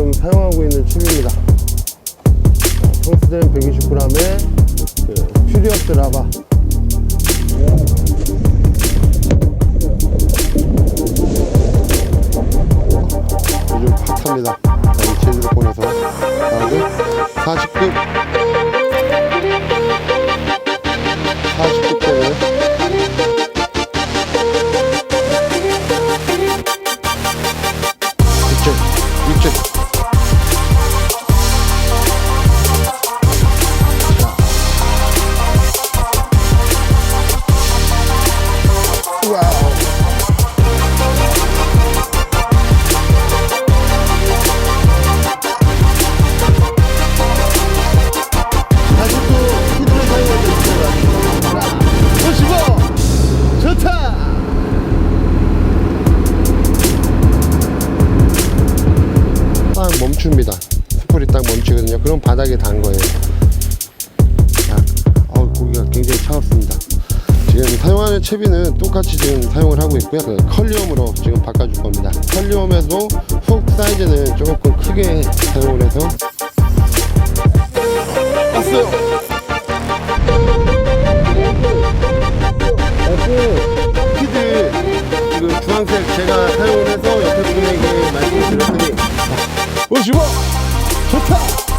지금 사용하고 있는 칩입니다. 청수된 120g의 그 퓨리업 드라바 요즘 팍합니다. 전체를 보내서. 나오고 40급. 좋다 딱 멈춥니다. 스폴이 딱 멈추거든요. 그럼 바닥에 단 거예요 사용하는 채비는 똑같이 지금 사용을 하고 있고요. 그 컬리움으로 지금 바꿔줄 겁니다. 컬리움에도 훅 사이즈는 조금 크게 사용을 해서. 왔어요. 키드 지금 주황색 제가 사용을 해서 옆에 분에게 말씀을 드렸더니. 오시고 좋다